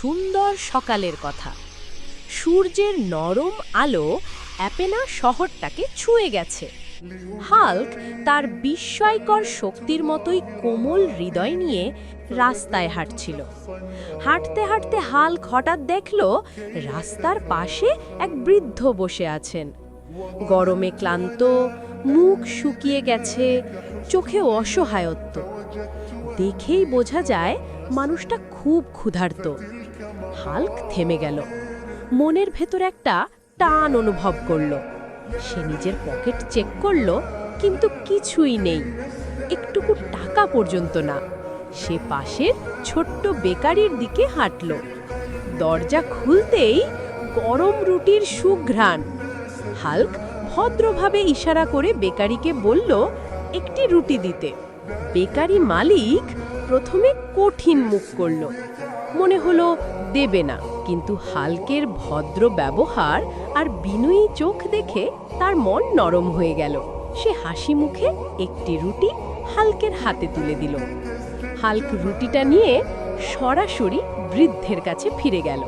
সুন্দর সকালের কথা। সূর্যের নরম আলো অ্যাপেনা শহরটাকে ছুঁয়ে গেছে। হাল্ক তার বিস্ময়কর শক্তির মতোই কোমল হৃদয় নিয়ে রাস্তায় হাঁটছিল। হাঁটতে হাঁটতে হাল্ক হঠাৎ দেখল রাস্তার পাশে এক বৃদ্ধ বসে আছেন। গরমে ক্লান্ত, মুখ শুকিয়ে গেছে, চোখে অসহায়ত্ব। দেখেই বোঝা যায় মানুষটা খুব ক্ষুধার্ত। হাল্ক থেমে গেল। মনের ভেতর একটা টান অনুভব করল। সে নিজের পকেট চেক করল, কিন্তু কিছুই নেই। একটুকু টাকা পর্যন্ত না। সে পাশের ছোট্ট বেকারির দিকে হাঁটল। দরজা খুলতেই গরম রুটির সুঘ্রাণ। হাল্ক ভদ্রভাবে ইশারা করে বেকারিকে বলল, একটি রুটি দিতে। বেকারি মালিক প্রথমে কঠিন মুখ করল। মনে হলো দেবে না, কিন্তু হালকের ভদ্র ব্যবহার আর বিনয়ী চোখ দেখে তার মন নরম হয়ে গেল। সে হাসি মুখে একটি রুটি হালকের হাতে তুলে দিল। হালক রুটিটা নিয়ে সরাসরি বৃদ্ধের কাছে ফিরে গেল।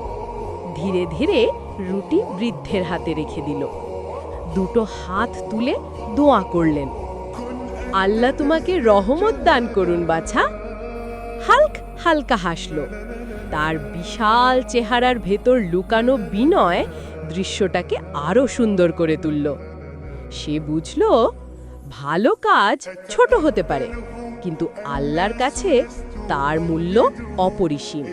ধীরে ধীরে রুটি বৃদ্ধের হাতে রেখে দিল। দুটো হাত তুলে দোয়া করলেন। আল্লাহ তোমাকে রহমত দান করুন, বাছা। হাল্ক হালকা হাসল। তার বিশাল চেহারার ভেতর লুকানো বিনয় দৃশ্যটাকে আরও সুন্দর করে তুলল। সে বুঝল, ভালো কাজ ছোট হতে পারে, কিন্তু আল্লাহর কাছে তার মূল্য অপরিসীম।